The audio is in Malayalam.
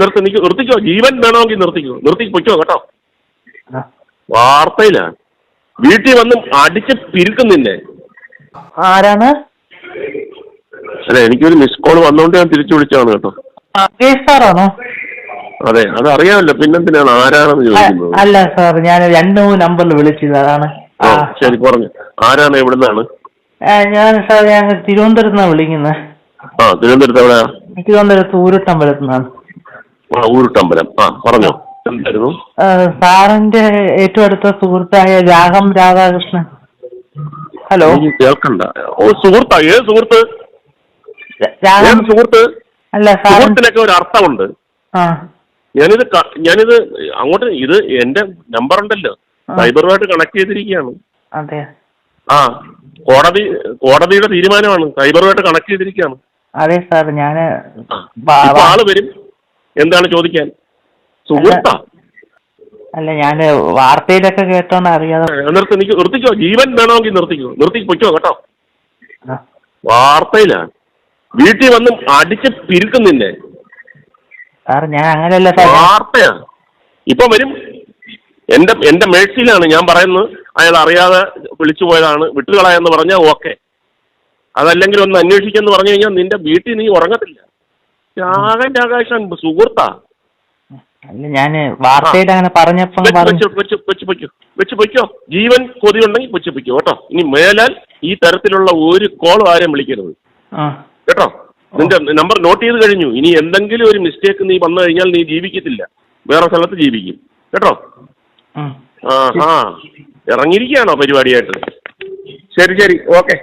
നിർത്തി നിക്ക് നിർത്തിക്കോ. ജീവൻ വേണമെങ്കിൽ നിർത്തിക്കോ. നിർത്തി പൊയ്ക്കോ കേട്ടോ. വാർത്തയിലാ. വീട്ടിൽ വന്ന് അടിച്ച് പിരിക്കുന്നില്ല? നിന്നെ ആരാണ്? അല്ല എനിക്കൊരു മിസ് കോൾ വന്നോണ്ട് ഞാൻ തിരിച്ചു വിളിച്ചാണ് കേട്ടോ. സാറാണോ അതെ അത് അറിയാമല്ലോ. പിന്നെന്തിനാണ് ആരാണെന്ന് ചോദിക്കുന്നത്? അല്ല സാർ ഞാൻ രണ്ട് മൂന്ന് നമ്പറിൽ വിളിച്ചത് അതാണ്. ശരി പറഞ്ഞു. ആരാണ് എവിടുന്നാണ് ഞാൻ സാർ ഞാൻ തിരുവനന്തപുരത്ത് നിന്നാണ് വിളിക്കുന്നത്. ആ തിരുവനന്തപുരത്ത് എവിടെയാ? തിരുവനന്തപുരത്ത് ഊരുട്ടമ്പലത്ത് നിന്നാണ്. ആ ഊരുട്ടമ്പലം ആ പറഞ്ഞോ. എന്തായിരുന്നു? സാറിന്റെ ഏറ്റവും അടുത്ത സുഹൃത്തായ രാഗം രാധാകൃഷ്ണൻ. ഹലോ. കേൾക്കണ്ട. ഓ സുഹൃത്താ ഏത് സുഹൃത്ത്? ഏത് സുഹൃത്ത്? അല്ല സുഹൃത്തിനൊക്കെ ഒരു അർത്ഥമുണ്ട്. ഞാനിത് ഞാനിത് അങ്ങോട്ട് ഇത് എന്റെ നമ്പർ ഉണ്ടല്ലോ. സൈബറുമായിട്ട് കണക്ട് ചെയ്തിരിക്കുകയാണ്. അതെ. ആ കോടതി കോടതിയുടെ തീരുമാനമാണ് സൈബറുമായിട്ട് കണക്ട് ചെയ്തിരിക്കുകയാണ്. അതെ സാർ ഞാൻ ആൾ വരും. എന്താണ് ചോദിക്കാൻ? സുഹൃത്താ. അല്ല ഞാൻ വാർത്തയിലൊക്കെ കേട്ടോന്ന് അറിയാതെ നിർത്തി നിക്ക് നിർത്തിക്കോ. ജീവൻ വേണമെങ്കിൽ നിർത്തിക്കോ. നിർത്തി പൊയ്ക്കോ കേട്ടോ. വാർത്തയിലാണ് വീട്ടിൽ വന്ന് അടിച്ച് പിരുക്കുന്നില്ലേ? നിന്നെ സാർ ഞാൻ അങ്ങനെയല്ല സാർ വാർത്തയാ. ഇപ്പൊ വരും. എന്റെ എന്റെ മേഴ്സിയിലാണ് ഞാൻ പറയുന്നത്. അയാൾ അറിയാതെ വിളിച്ചു പോയതാണ്. വിട്ടുകളയെന്ന് പറഞ്ഞാൽ ഓക്കെ. അതല്ലെങ്കിൽ ഒന്ന് അന്വേഷിക്കെന്ന് പറഞ്ഞു കഴിഞ്ഞാൽ നിന്റെ വീട്ടിൽ നീ ഉറങ്ങത്തില്ല. രാഗൻ രാകാശൻ സുഹൃത്താ. അല്ല ഞാൻ വാർത്തയിൽ അങ്ങനെ പറഞ്ഞപ്പോ വെച്ച് പൊയ്ക്കോ ജീവൻ കൊതിയുണ്ടെങ്കിൽ വെച്ച് പൊയ്ക്കോ കേട്ടോ. ഇനി മേലാൽ ഈ തരത്തിലുള്ള ഒരു കോൾ ആരും വിളിക്കരുത്. കേട്ടോ? നിന്റെ നമ്പർ നോട്ട് ചെയ്ത് കഴിഞ്ഞു. ഇനി എന്തെങ്കിലും ഒരു മിസ്റ്റേക്ക് നീ വന്നു കഴിഞ്ഞാൽ നീ ജീവിക്കത്തില്ല. വേറെ സ്ഥലത്ത് ജീവിക്കും. കേട്ടോ? ആ. ആ ഇറങ്ങിയിരിക്കുകയാണോ പരിപാടിയായിട്ട്? ശരി ശരി. ഓക്കെ.